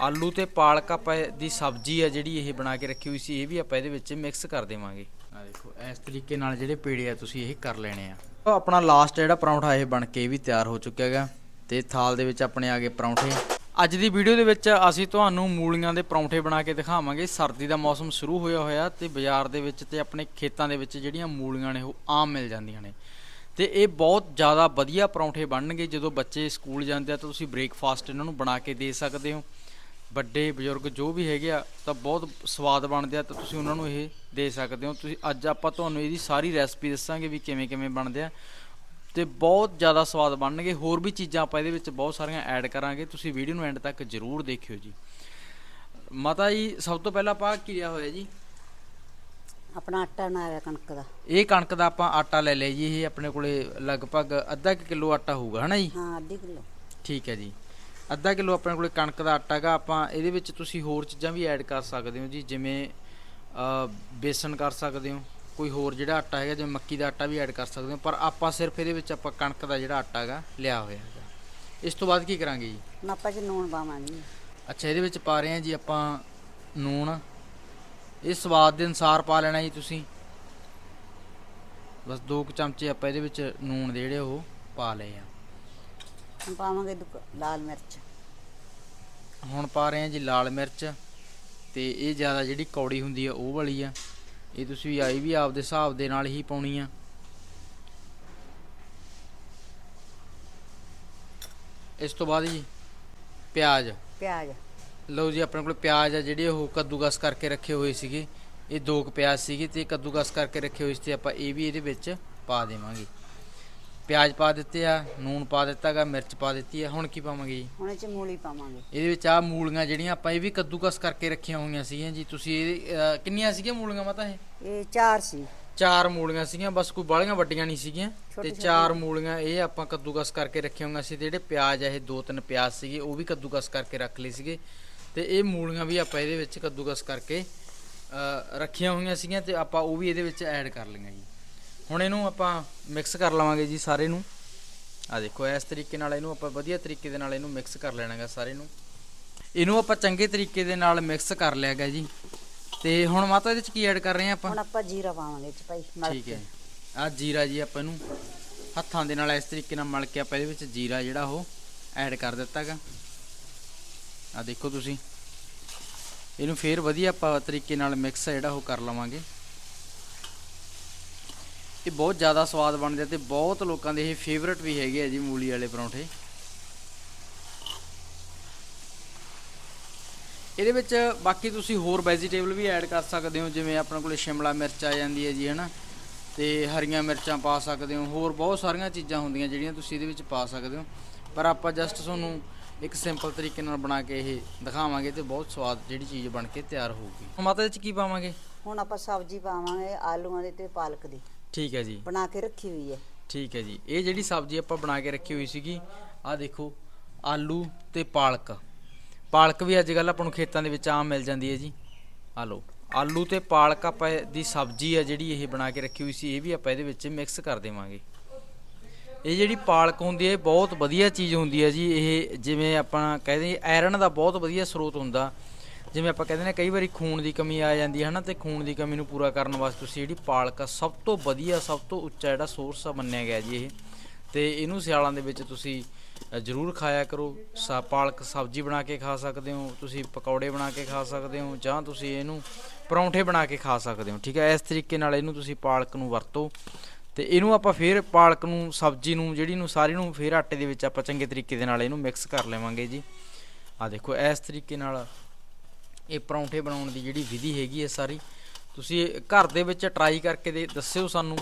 ਆਲੂ ਤੇ ਪਾਲਕ ਆਪਾਂ ਦੀ ਸਬਜ਼ੀ ਆ ਜਿਹੜੀ ਇਹ ਬਣਾ ਕੇ ਰੱਖੀ ਹੋਈ ਸੀ, ਇਹ ਵੀ ਆਪਾਂ ਇਹਦੇ ਵਿੱਚ ਮਿਕਸ ਕਰ ਦੇਵਾਂਗੇ। ਆ ਦੇਖੋ, ਇਸ ਤਰੀਕੇ ਨਾਲ ਜਿਹੜੇ ਪੇੜੇ ਆ ਤੁਸੀਂ ਇਹ ਕਰ ਲੈਣੇ ਆ। ਆਪਣਾ ਲਾਸਟ ਜਿਹੜਾ ਪਰੌਂਠਾ ਇਹ ਬਣ ਕੇ ਵੀ ਤਿਆਰ ਹੋ ਚੁੱਕਿਆ ਹੈਗਾ ਤੇ ਥਾਲ ਦੇ ਵਿੱਚ ਆਪਣੇ ਆ ਗਏ ਪਰੌਂਠੇ। ਅੱਜ ਦੀ ਵੀਡੀਓ ਦੇ ਵਿੱਚ ਅਸੀਂ ਤੁਹਾਨੂੰ ਮੂਲੀਆਂ ਦੇ ਪਰੌਂਠੇ ਬਣਾ ਕੇ ਦਿਖਾਵਾਂਗੇ। ਸਰਦੀ ਦਾ ਮੌਸਮ ਸ਼ੁਰੂ ਹੋਇਆ ਹੋਇਆ ਤੇ ਬਾਜ਼ਾਰ ਦੇ ਵਿੱਚ ਤੇ ਆਪਣੇ ਖੇਤਾਂ ਦੇ ਵਿੱਚ ਜਿਹੜੀਆਂ ਮੂਲੀਆਂ ਨੇ ਉਹ ਆਮ ਮਿਲ ਜਾਂਦੀਆਂ ਨੇ। ਤੇ ਇਹ ਬਹੁਤ ਜ਼ਿਆਦਾ ਵਧੀਆ ਪਰੌਂਠੇ ਬਣਨਗੇ। ਜਦੋਂ ਬੱਚੇ ਸਕੂਲ ਜਾਂਦੇ ਆ ਤਾਂ ਤੁਸੀਂ ਬ੍ਰੇਕਫਾਸਟ ਇਹਨਾਂ ਨੂੰ ਬਣਾ ਕੇ ਦੇ ਸਕਦੇ ਹੋ। ਵੱਡੇ ਬਜ਼ੁਰਗ ਜੋ ਵੀ ਹੈਗੇ ਆ ਤਾਂ ਬਹੁਤ ਸਵਾਦ ਬਣਦੇ ਆ ਤਾਂ ਤੁਸੀਂ ਉਹਨਾਂ ਨੂੰ ਇਹ ਦੇ ਸਕਦੇ ਹੋ। ਤੁਸੀਂ ਅੱਜ ਆਪਾਂ ਤੁਹਾਨੂੰ ਇਹਦੀ ਸਾਰੀ ਰੈਸਪੀ ਦੱਸਾਂਗੇ ਵੀ ਕਿਵੇਂ ਕਿਵੇਂ ਬਣਦੇ ਆ ਤੇ ਬਹੁਤ ਜ਼ਿਆਦਾ ਸਵਾਦ ਬਣਨਗੇ। ਹੋਰ ਵੀ ਚੀਜ਼ਾਂ ਆਪਾਂ ਇਹਦੇ ਵਿੱਚ ਬਹੁਤ ਸਾਰੀਆਂ ਐਡ ਕਰਾਂਗੇ। ਤੁਸੀਂ ਵੀਡੀਓ ਨੂੰ ਐਂਡ ਤੱਕ ਜ਼ਰੂਰ ਦੇਖਿਓ ਜੀ। ਮਾਤਾ ਜੀ ਸਭ ਤੋਂ ਪਹਿਲਾਂ ਆਪਾਂ ਕੀ ਲਿਆ ਹੋਇਆ ਜੀ। ਆਪਣਾ ਆਟਾ ਬਣਾਇਆ ਕਣਕ ਦਾ। ਇਹ ਕਣਕ ਦਾ ਆਪਾਂ ਆਟਾ ਲੈ ਲਿਆ ਜੀ। ਇਹ ਆਪਣੇ ਕੋਲੇ ਲਗਭਗ ਅੱਧਾ ਕਿਲੋ ਆਟਾ ਹੋਊਗਾ ਹਨਾ ਜੀ? ਹਾਂ ਅੱਧੀ ਕਿਲੋ। ਠੀਕ ਹੈ ਜੀ। ਅੱਧਾ ਕਿਲੋ ਆਪਣੇ ਕੋਲੇ ਕਣਕ ਦਾ ਆਟਾ ਹੈਗਾ ਆਪਾਂ ਇਹਦੇ ਵਿੱਚ ਤੁਸੀਂ ਹੋਰ ਚੀਜ਼ਾਂ ਵੀ ਐਡ ਕਰ ਸਕਦੇ ਹੋ ਜੀ ਜਿਵੇਂ ਬੇਸਨ ਕਰ ਸਕਦੇ ਹੋ ਕੋਈ ਹੋਰ ਜਿਹੜਾ ਆਟਾ ਹੈਗਾ ਜਿਵੇਂ ਮੱਕੀ ਦਾ ਆਟਾ ਵੀ ਐਡ ਕਰ ਸਕਦੇ ਹੋ ਪਰ ਆਪਾਂ ਸਿਰਫ ਇਹਦੇ ਵਿੱਚ ਆਪਾਂ ਕਣਕ ਦਾ ਜਿਹੜਾ ਆਟਾ ਹੈਗਾ ਲਿਆ ਹੋਇਆ ਹੈਗਾ। ਇਸ ਤੋਂ ਬਾਅਦ ਕੀ ਕਰਾਂਗੇ ਜੀ? ਹੁਣ ਆਪਾਂ ਚ ਨੂਣ ਪਾਵਾਂਗੇ। ਅੱਛਾ ਇਹਦੇ ਵਿੱਚ ਪਾ ਰਹੇ ਹਾਂ ਜੀ ਆਪਾਂ ਨੂਣ। ਇਹ ਸਵਾਦ ਦੇ ਅਨਸਾਰ ਪਾ ਲੈਣਾ ਜੀ ਤੁਸੀਂ। ਬਸ ਦੋ ਕੁ ਚਮਚੇ ਆਪਾਂ ਇਹਦੇ ਵਿੱਚ ਨੂਣ ਦੇ ਜਿਹੜੇ ਉਹ ਪਾ ਲਏ ਆ। ਹੁਣ ਪਾਵਾਂਗੇ ਦੁਕ- ਲਾਲ ਮਿਰਚ। ਹੁਣ ਪਾ ਰਹੇ ਹਾਂ ਜੀ ਲਾਲ ਮਿਰਚ ਤੇ ਇਹ ਜ਼ਿਆਦਾ ਜਿਹੜੀ ਕੌੜੀ ਹੁੰਦੀ ਆ ਉਹ ਵਾਲੀ ਆ। ਇਹ ਤੁਸੀਂ ਆਈ ਵੀ ਆਪਦੇ ਹਿਸਾਬ ਦੇ ਨਾਲ ਹੀ ਪਾਉਣੀ ਆ। ਇਸ ਤੋਂ ਬਾਅਦ ਜੀ ਪਿਆਜ਼। ਪਿਆਜ਼। ਲਓ ਜੀ ਆਪਣੇ ਕੋਲ ਪਿਆਜ਼ ਆ ਜਿਹੜੇ ਉਹ ਕੱਦੂਕਸ ਕਰਕੇ ਰੱਖੇ ਹੋਏ ਸੀਗੇ। ਇਹ ਦੋ ਕੁ ਪਿਆਜ਼ ਸੀਗੇ ਤੇ ਕੱਦੂਕਸ ਕਰਕੇ ਰੱਖੇ ਹੋਏ ਸੀ ਤੇ ਆਪਾਂ ਇਹ ਵੀ ਇਹਦੇ ਵਿੱਚ ਪਾ ਦੇਵਾਂਗੇ। ਪਿਆਜ਼ ਪਾ ਦਿੱਤੇ ਆ ਨੂਣ ਪਾ ਦਿੱਤਾਗਾ ਮਿਰਚ ਪਾ ਦਿੱਤੀ ਆ ਹੁਣ ਕੀ ਪਾਵਾਂਗੇ ਜੀ? ਹੁਣ ਇਹ ਚ ਮੂਲੀ ਪਾਵਾਂਗੇ। ਇਹਦੇ ਵਿੱਚ ਆ ਮੂਲੀਆਂ ਜਿਹੜੀਆਂ ਆਪਾਂ ਇਹ ਵੀ ਕੱਦੂਕਸ ਕਰਕੇ ਰੱਖੀਆਂ ਹੋਈਆਂ ਸੀਗੀਆਂ ਜੀ ਤੁਸੀਂ ਇਹ ਅਹ, ਕਿੰਨੀਆਂ ਸੀਗੀਆਂ ਮੂਲੀਆਂ ਮਾਤਾ ਇਹ? ਇਹ ਚਾਰ ਸੀ। ਚਾਰ ਮੂਲੀਆਂ ਸੀਗੀਆਂ ਬਸ ਕੋਈ ਬਾਲੀਆਂ ਵੱਡੀਆਂ ਨਹੀਂ ਸੀਗੀਆਂ ਤੇ ਛੋਟੀ-ਛੋਟੀ। ਚਾਰ ਮੂਲੀਆਂ ਇਹ ਆਪਾਂ ਕੱਦੂਕਸ ਕਰਕੇ ਰੱਖੀਆਂ ਹੋਈਆਂ ਸੀ ਤੇ ਜਿਹੜੇ ਪਿਆਜ਼ ਆ ਇਹ ਦੋ ਤਿੰਨ ਪਿਆਜ਼ ਸੀਗੇ ਉਹ ਵੀ ਕੱਦੂਕਸ ਕਰਕੇ ਰੱਖ ਲਏ ਸੀਗੇ ਤੇ ਇਹ ਮੂਲੀਆਂ ਵੀ ਆਪਾਂ ਇਹਦੇ ਵਿੱਚ ਕੱਦੂਕਸ ਕਰਕੇ ਰੱਖੀਆਂ ਹੋਈਆਂ ਸੀਗੀਆਂ ਤੇ ਆਪਾਂ ਉਹ ਵੀ ਇਹਦੇ ਵਿੱਚ ਐਡ ਕਰ ਲਈਆਂ ਜੀ। ਹੁਣ ਇਹਨੂੰ ਆਪਾਂ ਮਿਕਸ ਕਰ ਲਵਾਂਗੇ ਜੀ ਸਾਰੇ ਨੂੰ। ਆ ਦੇਖੋ ਇਸ ਤਰੀਕੇ ਨਾਲ ਇਹਨੂੰ ਆਪਾਂ ਵਧੀਆ ਤਰੀਕੇ ਦੇ ਨਾਲ ਇਹਨੂੰ ਮਿਕਸ ਕਰ ਲੈਣਾਗਾ ਸਾਰੇ ਨੂੰ। ਇਹਨੂੰ ਆਪਾਂ ਚੰਗੇ ਤਰੀਕੇ ਦੇ ਨਾਲ ਮਿਕਸ ਕਰ ਲਿਆਗਾ ਜੀ। ਤੇ ਹੁਣ ਮਾਤਾ ਇਹਦੇ ਚ ਕੀ ਐਡ ਕਰ ਰਹੇ ਆ ਆਪਾਂ? ਹੁਣ ਆਪਾਂ ਜੀਰਾ ਪਾਵਾਂਗੇ ਇਹ ਚ ਭਾਈ ਮਲ ਠੀਕ। ਹੈ ਆ ਜੀਰਾ ਜੀ ਆਪਾਂ ਇਹਨੂੰ ਹੱਥਾਂ ਦੇ ਨਾਲ ਇਸ ਤਰੀਕੇ ਨਾਲ ਮਲ ਕੇ ਆਪਾਂ ਇਹਦੇ ਵਿੱਚ ਜੀਰਾ ਜਿਹੜਾ ਉਹ ਐਡ ਕਰ ਦਿੱਤਾਗਾ। ਆ ਦੇਖੋ ਤੁਸੀਂ। ਇਹਨੂੰ ਫੇਰ ਵਧੀਆ ਆਪਾਂ ਤਰੀਕੇ ਨਾਲ ਮਿਕਸ ਜਿਹੜਾ ਉਹ ਕਰ ਲਵਾਂਗੇ। ਇਹ ਬਹੁਤ ਜ਼ਿਆਦਾ ਸਵਾਦ ਬਣਦੇ ਆ ਤੇ ਬਹੁਤ ਲੋਕਾਂ ਦੇ ਇਹ ਫੇਵਰਟ ਵੀ ਹੈਗੇ ਆ ਜੀ ਮੂਲੀ ਵਾਲੇ ਪਰੌਂਠੇ। ਇਹਦੇ ਵਿੱਚ ਬਾਕੀ ਤੁਸੀਂ ਹੋਰ ਵੈਜੀਟੇਬਲ ਵੀ ਐਡ ਕਰ ਸਕਦੇ ਹੋ, ਜਿਵੇਂ ਆਪਣੇ ਕੋਲੇ ਸ਼ਿਮਲਾ ਮਿਰਚ ਆ ਜਾਂਦੀ ਹੈ ਜੀ, ਹਨਾ? ਤੇ ਹਰੀਆਂ ਮਿਰਚਾਂ ਪਾ ਸਕਦੇ ਹੋ, ਹੋਰ ਬਹੁਤ ਸਾਰੀਆਂ ਚੀਜ਼ਾਂ ਹੁੰਦੀਆਂ ਜਿਹੜੀਆਂ ਤੁਸੀਂ ਇਹਦੇ ਵਿੱਚ ਪਾ ਸਕਦੇ ਹੋ। ਪਰ ਆਪਾਂ ਜਸਟ ਤੁਹਾਨੂੰ ਇੱਕ ਸਿੰਪਲ ਤਰੀਕੇ ਨਾਲ ਬਣਾ ਕੇ ਇਹ ਦਿਖਾਵਾਂਗੇ ਤੇ ਬਹੁਤ ਸਵਾਦ ਜਿਹੜੀ ਚੀਜ਼ ਬਣ ਕੇ ਤਿਆਰ ਹੋਊਗੀ। ਮਾਤਾ ਇਹਦੇ ਚ ਕੀ ਪਾਵਾਂਗੇ? ਹੁਣ ਆਪਾਂ ਸਬਜ਼ੀ ਪਾਵਾਂਗੇ ਆਲੂਆਂ ਦੀ ਤੇ ਪਾਲਕ ਦੀ। ਠੀਕ ਹੈ ਜੀ। ਬਣਾ ਕੇ ਰੱਖੀ ਹੋਈ ਹੈ। ਠੀਕ ਹੈ ਜੀ। ਇਹ ਜਿਹੜੀ ਸਬਜ਼ੀ ਆਪਾਂ ਬਣਾ ਕੇ ਰੱਖੀ ਹੋਈ ਸੀਗੀ ਆਹ ਦੇਖੋ ਆਲੂ ਤੇ ਪਾਲਕ। ਪਾਲਕ ਵੀ ਅੱਜ ਕੱਲ ਆਪਾਂ ਨੂੰ ਖੇਤਾਂ ਦੇ ਵਿੱਚ ਆਮ ਮਿਲ ਜਾਂਦੀ ਹੈ ਜੀ। ਆ ਲਓ ਆਲੂ ਤੇ ਪਾਲਕ ਆਪਾਂ ਦੀ ਸਬਜ਼ੀ ਆ ਜਿਹੜੀ ਇਹ ਬਣਾ ਕੇ ਰੱਖੀ ਹੋਈ ਸੀ ਇਹ ਵੀ ਆਪਾਂ ਇਹਦੇ ਵਿੱਚ ਮਿਕਸ ਕਰ ਦੇਵਾਂਗੇ। ਇਹ ਜਿਹੜੀ ਪਾਲਕ ਹੁੰਦੀ ਹੈ ਬਹੁਤ ਵਧੀਆ ਚੀਜ਼ ਹੁੰਦੀ ਹੈ ਜੀ। ਇਹ ਜਿਵੇਂ ਆਪਾਂ ਕਹਿੰਦੇ ਆਇਰਨ ਦਾ ਬਹੁਤ ਵਧੀਆ ਸਰੋਤ ਹੁੰਦਾ। ਜਿਵੇਂ ਆਪਾਂ ਕਹਿੰਦੇ ਨੇ, ਕਈ ਵਾਰੀ ਖੂਨ ਦੀ ਕਮੀ ਆ ਜਾਂਦੀ ਹੈ ਹਨਾ, ਤੇ ਖੂਨ ਦੀ ਕਮੀ ਨੂੰ ਪੂਰਾ ਕਰਨ ਵਾਸਤੇ ਤੁਸੀਂ ਜਿਹੜੀ ਪਾਲਕ ਆ, ਸਭ ਤੋਂ ਵਧੀਆ, ਸਭ ਤੋਂ ਉੱਚਾ ਜਿਹੜਾ ਸੋਰਸ ਆ ਮੰਨਿਆ ਗਿਆ ਜੀ ਇਹ। ਤੇ ਇਹਨੂੰ ਸਿਆਲਾਂ ਦੇ ਵਿੱਚ ਤੁਸੀਂ ਜ਼ਰੂਰ ਖਾਇਆ ਕਰੋ। ਸਾ, ਪਾਲਕ ਸਬਜ਼ੀ ਬਣਾ ਕੇ ਖਾ ਸਕਦੇ ਹੋ, ਤੁਸੀਂ ਪਕੌੜੇ ਬਣਾ ਕੇ ਖਾ ਸਕਦੇ ਹੋ, ਜਾਂ ਤੁਸੀਂ ਇਹਨੂੰ ਪਰੌਂਠੇ ਬਣਾ ਕੇ ਖਾ ਸਕਦੇ ਹੋ, ਠੀਕ ਹੈ? ਇਸ ਤਰੀਕੇ ਨਾਲ ਇਹਨੂੰ ਤੁਸੀਂ ਪਾਲਕ ਨੂੰ ਵਰਤੋ। ਤੇ ਇਹਨੂੰ ਆਪਾਂ ਫੇਰ ਪਾਲਕ ਨੂੰ, ਸਬਜ਼ੀ ਨੂੰ, ਜਿਹੜੀ ਨੂੰ ਸਾਰੀ ਨੂੰ ਫੇਰ ਆਟੇ ਦੇ ਵਿੱਚ ਆਪਾਂ ਚੰਗੇ ਤਰੀਕੇ ਦੇ ਨਾਲ ਇਹਨੂੰ ਮਿਕਸ ਕਰ ਲਵਾਂਗੇ ਜੀ। ਆ ਦੇਖੋ, ਇਸ ਤਰੀਕੇ ਨਾਲ ਇਹ ਪਰੌਂਠੇ ਬਣਾਉਣ ਦੀ ਜਿਹੜੀ ਵਿਧੀ ਹੈਗੀ ਹੈ ਸਾਰੀ, ਤੁਸੀਂ ਘਰ ਦੇ ਵਿੱਚ ਟਰਾਈ ਕਰਕੇ ਦੇ, ਦੱਸਿਓ ਸਾਨੂੰ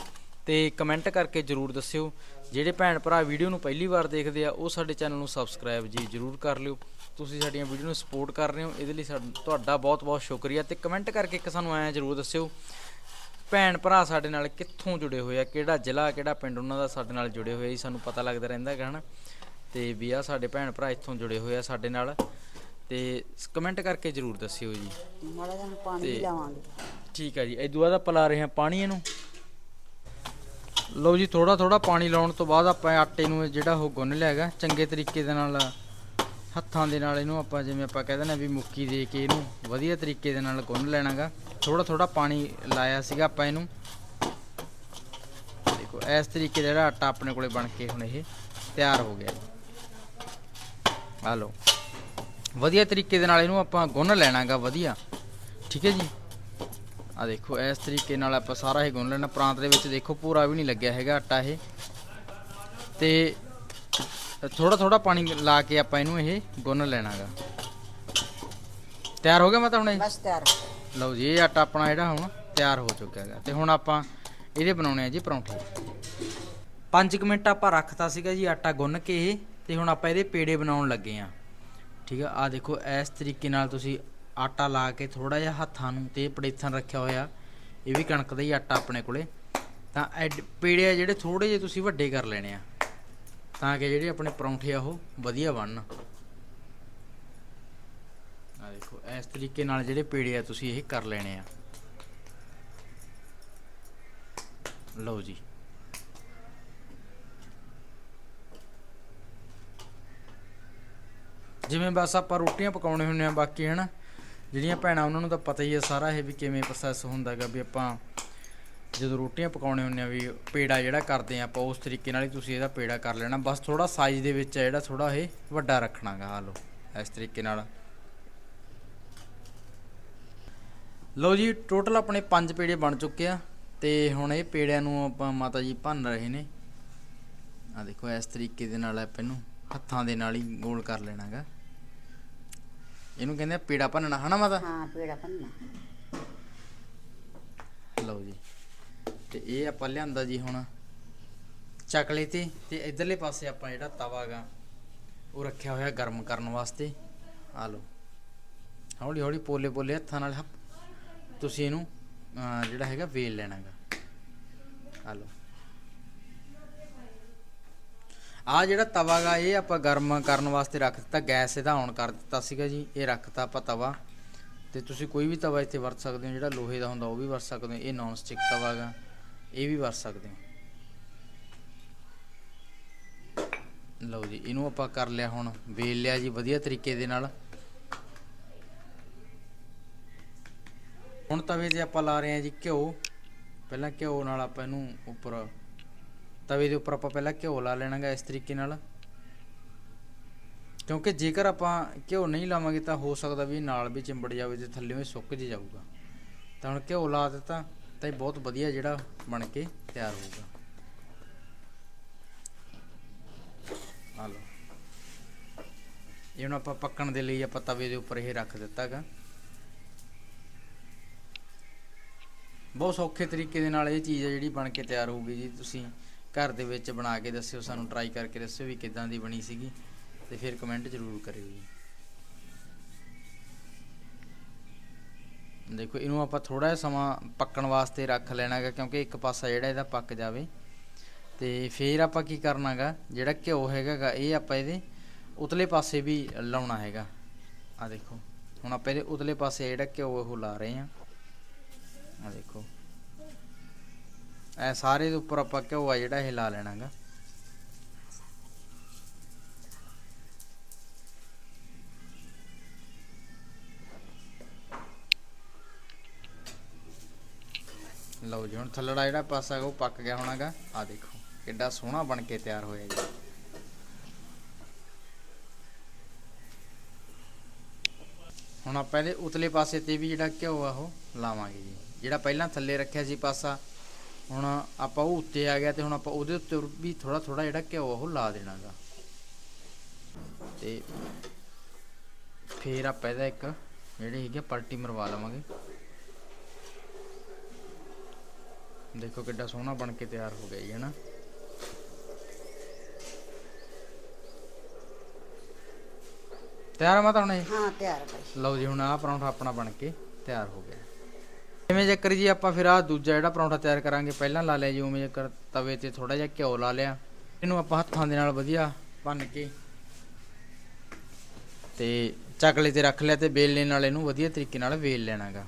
ਤੇ ਕਮੈਂਟ ਕਰਕੇ ਜਰੂਰ ਦੱਸਿਓ। ਜਿਹੜੇ ਭੈਣ ਭਰਾ ਵੀਡੀਓ ਨੂੰ ਪਹਿਲੀ ਵਾਰ ਦੇਖਦੇ ਆ, ਉਹ ਸਾਡੇ ਚੈਨਲ ਨੂੰ ਸਬਸਕ੍ਰਾਈਬ ਜੀ ਜਰੂਰ ਕਰ ਲਿਓ। ਤੁਸੀਂ ਸਾਡੀਆਂ ਵੀਡੀਓ ਨੂੰ ਸਪੋਰਟ ਕਰ ਰਹੇ ਹੋ, ਇਹਦੇ ਲਈ ਸਾਡ- ਤੁਹਾਡਾ ਬਹੁਤ ਬਹੁਤ ਸ਼ੁਕਰੀਆ ਤੇ ਕਮੈਂਟ ਕਰਕੇ ਇੱਕ ਸਾਨੂੰ ਐਂ ਜਰੂਰ ਦੱਸਿਓ, ਭੈਣ ਭਰਾ ਸਾਡੇ ਨਾਲ ਕਿੱਥੋਂ ਜੁੜੇ ਹੋਏ ਆ, ਕਿਹੜਾ ਜ਼ਿਲ੍ਹਾ, ਕਿਹੜਾ ਪਿੰਡ, ਉਹਨਾਂ ਦਾ ਸਾਡੇ ਨਾਲ ਜੁੜੇ ਹੋਏ ਆ ਜੀ, ਸਾਨੂੰ ਪਤਾ ਲੱਗਦਾ ਰਹਿੰਦਾ ਹੈਗਾ, ਹਨਾ? ਤੇ ਵੀ ਆ ਸਾਡੇ ਭੈਣ ਭਰਾ ਇੱਥੋਂ ਜੁੜੇ ਹੋਏ ਆ ਸਾਡੇ ਨਾਲ। ਤੇ ਕਮੈਂਟ ਕਰਕੇ ਜਰੂਰ ਦੱਸਿਓ ਜੀ। ਮਾੜਾ ਜਿਹਾ ਪਾਣੀ ਵੀ ਤੇ- ਲਾਵਾਂਗੇ। ਠੀਕ ਹੈ ਜੀ ਇਦੋਂ ਬਾਅਦ ਆਪਾਂ ਲਾ ਰਹੇ ਹਾਂ ਪਾਣੀ ਇਹਨੂੰ। ਲਓ ਜੀ ਥੋੜਾ ਥੋੜਾ ਪਾਣੀ ਲਾਉਣ ਤੋਂ ਬਾਅਦ ਆਪਾਂ ਆਟੇ ਨੂੰ ਇਹ ਜਿਹੜਾ ਉਹ ਗੁੰਨ ਲਿਆ ਹੈਗਾ ਚੰਗੇ ਤਰੀਕੇ ਦੇ ਨਾਲ ਹੱਥਾਂ ਦੇ ਨਾਲ ਇਹਨੂੰ ਆਪਾਂ ਜਿਵੇਂ ਆਪਾਂ ਕਹਿੰਦੇ ਨੇ ਵੀ ਮੁੱਕੀ ਦੇ ਕੇ ਇਹਨੂੰ ਵਧੀਆ ਤਰੀਕੇ ਦੇ ਨਾਲ ਗੁੰਨ ਲੈਣਾਗਾ ਥੋੜਾ ਥੋੜਾ ਪਾਣੀ ਲਾਇਆ ਸੀਗਾ ਆਪਾਂ ਇਹਨੂੰ। ਦੇਖੋ ਇਸ ਤਰੀਕੇ ਦਾ ਜਿਹੜਾ ਆਟਾ ਆਪਣੇ ਕੋਲੇ ਬਣ ਕੇ ਹੁਣ ਇਹ ਤਿਆਰ ਹੋ ਗਿਆ ਆ ਲਓ। ਵਧੀਆ ਤਰੀਕੇ ਦੇ ਨਾਲ ਇਹਨੂੰ ਆਪਾਂ ਗੁੰਨ ਲੈਣਾਗਾ ਵਧੀਆ। ਠੀਕ ਹੈ ਜੀ? ਆ ਦੇਖੋ ਇਸ ਤਰੀਕੇ ਨਾਲ ਆਪਾਂ ਸਾਰਾ ਇਹ ਗੁੰਨ ਲੈਣਾ। ਪ੍ਰਾਂਤ ਦੇ ਵਿੱਚ ਦੇਖੋ ਪੂਰਾ ਵੀ ਨਹੀਂ ਲੱਗਿਆ ਹੈਗਾ ਆਟਾ ਇਹ। ਤੇ ਥੋੜਾ ਥੋੜਾ ਪਾਣੀ ਲਾ ਕੇ ਆਪਾਂ ਇਹਨੂੰ ਇਹ ਗੁੰਨ ਲੈਣਾਗਾ। ਤਿਆਰ ਹੋ ਗਿਆ ਮੈਂ ਤਾਂ ਹੁਣ? ਇਹ ਬਸ ਤਿਆਰ। ਲਓ ਜੀ ਇਹ ਆਟਾ ਆਪਣਾ ਜਿਹੜਾ ਹੁਣ ਤਿਆਰ ਹੋ ਚੁੱਕਾ ਹੈਗਾ। ਤੇ ਹੁਣ ਆਪਾਂ ਇਹਦੇ ਬਣਾਉਣੇ ਆ ਜੀ ਪਰੌਂਠੇ। 5 ਮਿੰਟ ਆਪਾਂ ਰੱਖਤਾ ਸੀਗਾ ਜੀ ਆਟਾ ਗੁੰਨ ਕੇ ਇਹ। ਤੇ ਹੁਣ ਆਪਾਂ ਇਹਦੇ ਪੇੜੇ ਬਣਾਉਣ ਲੱਗੇ ਆ ਠੀਕ ਆ ਆ ਦੇਖੋ, ਇਸ ਤਰੀਕੇ ਨਾਲ ਤੁਸੀਂ ਆਟਾ ਲਾ ਕੇ ਥੋੜਾ ਜਿਹਾ ਹੱਥਾਂ ਨੂੰ ਤੇ ਪੜੇਥਨ ਰੱਖਿਆ ਹੋਇਆ। ਇਹ ਵੀ ਕਣਕ ਦਾ ਹੀ ਆਟਾ ਆਪਣੇ ਕੋਲੇ। ਤਾਂ ਐਡ- ਪੇੜੇ ਆ ਜਿਹੜੇ ਥੋੜੇ ਜਿਹੇ ਤੁਸੀਂ ਵੱਡੇ ਕਰ ਲੈਣੇ ਆ। ਤਾਂ ਕਿ ਜਿਹੜੇ ਆਪਣੇ ਪਰੌਂਠੇ ਆ ਉਹ ਵਧੀਆ ਬਣਨ। ਆ ਦੇਖੋ, ਇਸ ਤਰੀਕੇ ਨਾਲ ਜਿਹੜੇ ਪੇੜੇ ਆ ਤੁਸੀਂ ਇਹ ਕਰ ਲੈਣੇ ਆ। ਲਓ ਜੀ। ਜਿਵੇਂ ਬਸ ਆਪਾਂ ਰੋਟੀਆਂ ਪਕਾਉਣੇ ਹੁੰਨੇ ਆ ਬਾਕੀ, ਹਨਾ? ਜਿਹੜੀਆਂ ਭੈਣਾਂ, ਉਹਨਾਂ ਨੂੰ ਤਾਂ ਪਤਾ ਹੀ ਹੈ ਸਾਰਾ ਇਹ ਵੀ ਕਿਵੇਂ ਪ੍ਰੋਸੈਸ ਹੁੰਦਾ ਹੈਗਾ ਵੀ ਆਪਾਂ ਜਦੋਂ ਰੋਟੀਆਂ ਪਕਾਉਣੇ ਹੁੰਨੇ ਆ ਵੀ ਪੇੜਾ ਜਿਹੜਾ ਕਰਦੇ ਆ ਆਪਾਂ, ਉਸ ਤਰੀਕੇ ਨਾਲ ਹੀ ਤੁਸੀਂ ਇਹਦਾ ਪੇੜਾ ਕਰ ਲੈਣਾ। ਬਸ ਥੋੜਾ ਸਾਈਜ਼ ਦੇ ਵਿੱਚ ਆ ਜਿਹੜਾ ਥੋੜਾ ਇਹ ਵੱਡਾ ਰੱਖਣਾਗਾ ਆ ਲਓ, ਇਸ ਤਰੀਕੇ ਨਾਲ। ਲਓ ਜੀ ਟੋਟਲ ਆਪਣੇ 5 ਪੇੜੇ ਬਣ ਚੁੱਕੇ ਆ ਤੇ ਹੁਣ ਇਹ ਪੇੜਿਆਂ ਨੂੰ ਆਪਾਂ ਮਾਤਾ ਜੀ ਭੰਨ ਰਹੇ ਨੇ। ਆ ਦੇਖੋ, ਇਸ ਤਰੀਕੇ ਦੇ ਨਾਲ ਆਪਾਂ ਇਹਨੂੰ ਹੱਥਾਂ ਦੇ ਨਾਲ ਹੀ ਗੋਲ ਕਰ ਲੈਣਾਗਾ। ਇਹਨੂੰ ਕਹਿੰਦੇ ਆ ਪੇੜਾ ਭੰਨਣਾ ਹਨਾ ਮਾਤਾ? ਹਾਂ ਪੇੜਾ ਪੰਨਾ ਲਓ ਜੀ। ਤੇ ਇਹ ਆਪਾਂ ਲਿਆਂਦਾ ਜੀ ਹੁਣ ਚਕਲੇ ਤੇ ਤੇ ਇਧਰਲੇ ਪਾਸੇ ਆਪਾਂ ਜਿਹੜਾ ਤਵਾ ਗਾ ਉਹ ਰੱਖਿਆ ਹੋਇਆ ਗਰਮ ਕਰਨ ਵਾਸਤੇ। ਆ ਲਓ। ਹੌਲੀ ਹੌਲੀ ਪੋਲੇ ਪੋਲੇ ਹੱਥਾਂ ਨਾਲ ਤੁਸੀਂ ਇਹਨੂੰ ਜਿਹੜਾ ਹੈਗਾ ਵੇਲ ਲੈਣਾਗਾ ਆ ਲਓ। ਆ ਜਿਹੜਾ ਤਵਾ ਗਾ, ਇਹ ਆਪਾਂ ਗਰਮ ਕਰਨ ਵਾਸਤੇ ਰੱਖ ਦਿੱਤਾ, ਗੈਸ ਇਹਦਾ ਔਨ ਕਰ ਦਿੱਤਾ ਸੀਗਾ ਜੀ, ਇਹ ਰੱਖਤਾ ਆਪਾਂ ਤਵਾ। ਤੇ ਤੁਸੀਂ ਕੋਈ ਵੀ ਤਵਾ ਇੱਥੇ ਵਰਤ ਸਕਦੇ ਹੋ, ਜਿਹੜਾ ਲੋਹੇ ਦਾ ਹੁੰਦਾ ਉਹ ਵੀ ਵਰਤ ਸਕਦੇ ਹੋ, ਇਹ ਨਾਨ ਸਟਿਕ ਤਵਾ ਗਾ, ਇਹ ਵੀ ਵਰਤ ਸਕਦੇ ਹੋ। ਲਓ ਜੀ, ਇਹਨੂੰ ਆਪਾਂ ਕਰ ਲਿਆ ਹੁਣ, ਵੇਲ ਲਿਆ ਜੀ ਵਧੀਆ ਤਰੀਕੇ ਦੇ ਨਾਲ। ਹੁਣ ਤਵੇ ਤੇ ਆਪਾਂ ਲਾ ਰਹੇ ਹਾਂ ਜੀ ਘਿਓ। ਪਹਿਲਾਂ ਘਿਓ ਨਾਲ ਆਪਾਂ ਇਹਨੂੰ ਉੱਪਰ ਤਵੇ ਦੇ ਉੱਪਰ ਆਪਾਂ ਪਹਿਲਾਂ ਘਿਓ ਲਾ ਲੈਣਾਗਾ ਇਸ ਤਰੀਕੇ ਨਾਲ। ਕਿਉਂਕਿ ਜੇਕਰ ਆਪਾਂ ਘਿਓ ਨਹੀਂ ਲਾਵਾਂਗੇ ਤਾਂ ਹੋ ਸਕਦਾ ਵੀ ਨਾਲ ਵੀ ਚਿੰਬੜ ਜਾਵੇ ਤੇ ਥੱਲੇੋਂ ਸੁੱਕ ਜੇ ਜਾਊਗਾ। ਤਾਂ ਹੁਣ ਘਿਓ ਲਾ ਦਿੱਤਾ ਤਾਂ ਇਹ ਬਹੁਤ ਵਧੀਆ ਜਿਹੜਾ ਬਣ ਕੇ ਤਿਆਰ ਹੋਊਗਾ। ਆ ਲਓ। ਇਹ ਆਪਾਂ ਪੱਕਣ ਦੇ ਲਈ ਆਪਾਂ ਤਵੇ ਦੇ ਉੱਪਰ ਇਹ ਰੱਖ ਦਿੱਤਾਗਾ। ਬਹੁਤ ਸੌਖੇ ਤਰੀਕੇ ਦੇ ਨਾਲ ਇਹ ਚੀਜ਼ ਹੈ ਜਿਹੜੀ ਬਣ ਕੇ ਤਿਆਰ ਹੋਊਗੀ ਜੀ ਤੁਸੀਂ ਘਰ ਦੇ ਵਿੱਚ ਬਣਾ ਕੇ ਦੱਸਿਓ, ਸਾਨੂੰ ਟਰਾਈ ਕਰਕੇ ਦੱਸਿਓ ਵੀ ਕਿੱਦਾਂ ਦੀ ਬਣੀ ਸੀਗੀ ਤੇ ਫਿਰ ਕਮੈਂਟ ਜ਼ਰੂਰ ਕਰਿਓ ਜੀ। ਦੇਖੋ, ਇਹਨੂੰ ਆਪਾਂ ਥੋੜਾ ਜਿਹਾ ਸਮਾਂ ਪੱਕਣ ਵਾਸਤੇ ਰੱਖ ਲੈਣਾਗਾ ਕਿਉਂਕਿ ਇੱਕ ਪਾਸਾ ਜਿਹੜਾ ਇਹਦਾ ਪੱਕ ਜਾਵੇ। ਤੇ ਫਿਰ ਆਪਾਂ ਕੀ ਕਰਨਾਗਾ, ਜਿਹੜਾ ਘਿਓ ਹੈਗਾਗਾ, ਇਹ ਆਪਾਂ ਇਹਦੇ ਉਤਲੇ ਪਾਸੇ ਵੀ ਲਾਉਣਾ ਹੈਗਾ। ਆ ਦੇਖੋ, ਹੁਣ ਆਪਾਂ ਇਹਦੇ ਉਤਲੇ ਪਾਸੇ ਜਿਹੜਾ ਘਿਓ ਉਹ ਲਾ ਰਹੇ ਆ ਆ ਦੇਖੋ। ਇਹ ਸਾਰੇ ਦੇ ਉੱਪਰ ਆਪਾਂ ਘਿਓ ਆ ਜਿਹੜਾ ਇਹ ਲਾ ਲੈਣਾਗਾ। ਲਓ ਜੀ, ਹੁਣ ਥੱਲੜਾ ਜਿਹੜਾ ਪਾਸਾ ਉਹ ਪੱਕ ਗਿਆ ਹੋਣਾਗਾ। ਆ ਦੇਖੋ, ਕਿੱਡਾ ਸੋਹਣਾ ਬਣ ਕੇ ਤਿਆਰ ਹੋਇਆ ਜੀ। ਹੁਣ ਆਪਾਂ ਇਹਦੇ ਉਤਲੇ ਪਾਸੇ ਤੇ ਵੀ ਜਿਹੜਾ ਘਿਓ ਆ ਉਹ ਲਾਵਾਂਗੇ ਜੀ। ਜਿਹੜਾ ਪਹਿਲਾਂ ਥੱਲੇ ਰੱਖਿਆ ਸੀ ਪਾਸਾ ਹੁਣ ਆਪਾਂ ਉਹ ਉੱਤੇ ਆ ਗਿਆ ਤੇ ਹੁਣ ਆਪਾਂ ਉਹਦੇ ਉੱਤੇ ਵੀ ਥੋੜਾ ਥੋੜਾ ਜਿਹੜਾ ਘਿਓ ਆ ਉਹ ਲਾ ਦੇਣਾਗਾ। ਤੇ ਫੇਰ ਆਪਾਂ ਇਹਦਾ ਇੱਕ ਜਿਹੜੀ ਹੈਗੀ ਆ ਪਲਟੀ ਮਰਵਾ ਲਵਾਂਗੇ। ਦੇਖੋ ਕਿੱਡਾ ਸੋਹਣਾ ਬਣ ਕੇ ਤਿਆਰ ਹੋ ਗਿਆ ਜੀ ਹਨਾ। ਤਿਆਰ ਆ ਮਾਤਾ ਹੁਣ? ਇਹ ਹਾਂ ਤਿਆਰ ਹੈ ਭਾਈ। ਲਓ ਜੀ ਹੁਣ ਆਹ ਪਰੌਂਠਾ ਆਪਣਾ ਬਣ ਕੇ ਤਿਆਰ ਹੋ ਗਿਆ। ਜਿਵੇਂ ਜੇਕਰ ਜੀ ਆਪਾਂ ਫਿਰ ਆਹ ਦੂਜਾ ਜਿਹੜਾ ਪਰੌਂਠਾ ਤਿਆਰ ਕਰਾਂਗੇ, ਪਹਿਲਾਂ ਲਾ ਲਿਆ ਜੀ, ਉਵੇਂ ਜੇਕਰ ਤਵੇ ਤੇ ਥੋੜਾ ਜਿਹਾ ਘਿਓ ਲਾ ਲਿਆ। ਇਹਨੂੰ ਆਪਾਂ ਹੱਥਾਂ ਦੇ ਨਾਲ ਵਧੀਆ ਭੰਨ ਕੇ ਤੇ ਚਕਲੇ ਤੇ ਰੱਖ ਲਿਆ ਤੇ ਵੇਲਣੇ ਨਾਲ ਇਹਨੂੰ ਵਧੀਆ ਤਰੀਕੇ ਨਾਲ ਵੇਲ ਲੈਣਾਗਾ।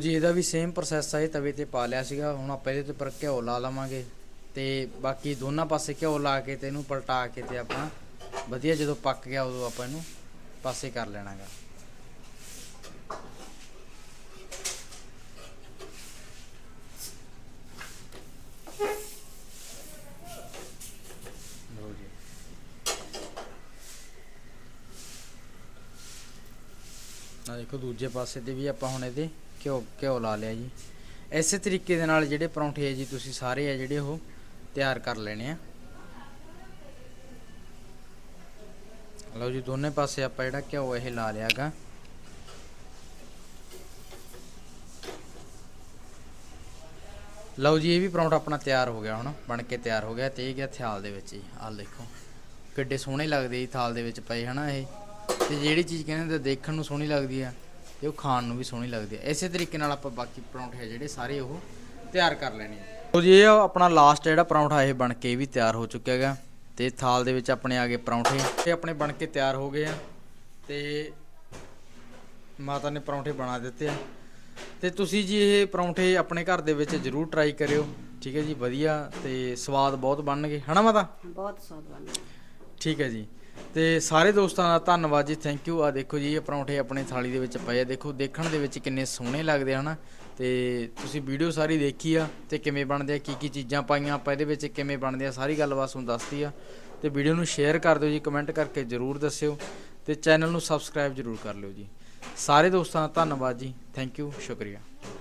ਜੀ, ਇਹਦਾ ਵੀ ਸੇਮ ਪ੍ਰੋਸੈਸ ਆ, ਇਹ ਤਵੇ ਤੇ ਪਾ ਲਿਆ ਸੀਗਾ। ਹੁਣ ਆਪਾਂ ਇਹਦੇ ਤੇ ਉੱਪਰ ਘਿਓ ਲਾ ਲਵਾਂਗੇ ਤੇ ਬਾਕੀ ਦੋਨਾਂ ਪਾਸੇ ਘਿਓ ਲਾ ਕੇ ਤੇ ਇਹਨੂੰ ਪਲਟਾ ਕੇ ਤੇ ਆਪਾਂ ਵਧੀਆ ਜਦੋਂ ਪੱਕ ਗਿਆ ਉਦੋਂ ਆਪਾਂ ਇਹਨੂੰ ਪਾਸੇ ਕਰ ਲੈਣਾਗਾ। ਲਓ ਜੀ। ਆ ਦੇਖੋ, ਦੂਜੇ ਪਾਸੇ ਤੇ ਵੀ ਆਪਾਂ ਹੁਣ ਇਹਦੇ ਘਿਓ ਘਿਓ ਲਾ ਲਿਆ ਜੀ। ਇਸੇ ਤਰੀਕੇ ਦੇ ਨਾਲ ਜਿਹੜੇ ਪਰੌਂਠੇ ਆ ਜੀ, ਤੁਸੀਂ ਸਾਰੇ ਆ ਜਿਹੜੇ ਉਹ ਤਿਆਰ ਕਰ ਲੈਣੇ ਆ। ਲਓ ਜੀ, ਦੋਨੇ ਪਾਸੇ ਆਪਾਂ ਜਿਹੜਾ ਘਿਓ ਇਹ ਲਾ ਲਿਆਗਾ। ਲਓ ਜੀ, ਇਹ ਵੀ ਪਰੌਂਠਾ ਆਪਣਾ ਤਿਆਰ ਹੋ ਗਿਆ ਹੁਣ, ਬਣ ਕੇ ਤਿਆਰ ਹੋ ਗਿਆ ਤੇ ਇਹ ਗਿਆ ਥਾਲ ਦੇ ਵਿੱਚ ਜੀ। ਆਹ ਦੇਖੋ, ਕਿੱਡੇ ਸੋਹਣੇ ਲੱਗਦੇ ਜੀ ਥਾਲ ਦੇ ਵਿੱਚ ਪਏ, ਹਨਾ ਇਹ? ਤੇ ਜਿਹੜੀ ਚੀਜ਼ ਕਹਿੰਦੇ ਦੇਖਣ ਨੂੰ ਸੋਹਣੀ ਲੱਗਦੀ ਆ ਤੇ ਉਹ ਖਾਣ ਨੂੰ ਵੀ ਸੋਹਣੀ ਲੱਗਦੀ ਆ। ਇਸੇ ਤਰੀਕੇ ਨਾਲ ਆਪਾਂ ਬਾਕੀ ਪਰੌਂਠੇ ਆ ਜਿਹੜੇ, ਸਾਰੇ ਉਹ ਤਿਆਰ ਕਰ ਲੈਣੇ ਆ। ਲਓ ਜੀ, ਇਹ ਆਪਣਾ ਲਾਸਟ ਜਿਹੜਾ ਪਰੌਂਠਾ ਇਹ ਬਣ ਕੇ ਵੀ ਤਿਆਰ ਹੋ ਚੁੱਕਿਆ ਹੈਗਾ। ਤੇ ਥਾਲ ਦੇ ਵਿੱਚ ਆਪਣੇ ਆ ਗਏ ਪਰੌਂਠੇ। ਇਹ ਆਪਣੇ ਬਣ ਕੇ ਤਿਆਰ ਹੋ ਗਏ ਆ ਤੇ ਮਾਤਾ ਨੇ ਪਰੌਂਠੇ ਬਣਾ ਦਿੱਤੇ ਆ। ਤੇ ਤੁਸੀਂ ਜੀ ਇਹ ਪਰੌਂਠੇ ਆਪਣੇ ਘਰ ਦੇ ਵਿੱਚ ਜ਼ਰੂਰ ਟਰਾਈ ਕਰਿਓ। ਠੀਕ ਹੈ ਜੀ ਵਧੀਆ ਤੇ ਸਵਾਦ ਬਹੁਤ ਬਣਨਗੇ। ਹਨਾ ਮਾਤਾ? ਬਹੁਤ ਸਵਾਦ ਬਣਦਾ ਠੀਕ ਹੈ ਜੀ। ਤੇ ਸਾਰੇ ਦੋਸਤਾਂ ਦਾ ਧੰਨਵਾਦ ਜੀ ਥੈਂਕ ਯੂ ਆ ਦੇਖੋ ਜੀ ਇਹ ਪਰੌਂਠੇ ਆਪਣੇ ਥਾਲੀ ਦੇ ਵਿੱਚ ਪਏ ਆ। ਦੇਖੋ ਦੇਖਣ ਦੇ ਵਿੱਚ ਕਿੰਨੇ ਸੋਹਣੇ ਲੱਗਦੇ ਹਨਾ? ਤੇ ਤੁਸੀਂ ਵੀਡੀਓ ਸਾਰੀ ਦੇਖੀ ਆ ਤੇ ਕਿਵੇਂ ਬਣਦੇ ਆ ਕੀ ਕੀ ਚੀਜ਼ਾਂ ਪਾਈਆਂ, ਆਪਾਂ ਇਹਦੇ ਵਿੱਚ ਕਿਵੇਂ ਬਣਦੇ ਆ, ਸਾਰੀ ਗੱਲਬਾਤ ਤੁਹਾਨੂੰ ਦੱਸਤੀ ਆ। ਤੇ ਵੀਡੀਓ ਨੂੰ ਸ਼ੇਅਰ ਕਰ ਦਿਓ ਜੀ ਕਮੈਂਟ ਕਰਕੇ ਜਰੂਰ ਦੱਸਿਓ ਤੇ ਚੈਨਲ ਨੂੰ ਸਬਸਕ੍ਰਾਈਬ ਜਰੂਰ ਕਰ ਲਿਓ ਜੀ। ਸਾਰੇ ਦੋਸਤਾਂ ਦਾ ਧੰਨਵਾਦ ਜੀ ਥੈਂਕ ਯੂ ਸ਼ੁਕਰੀਆ।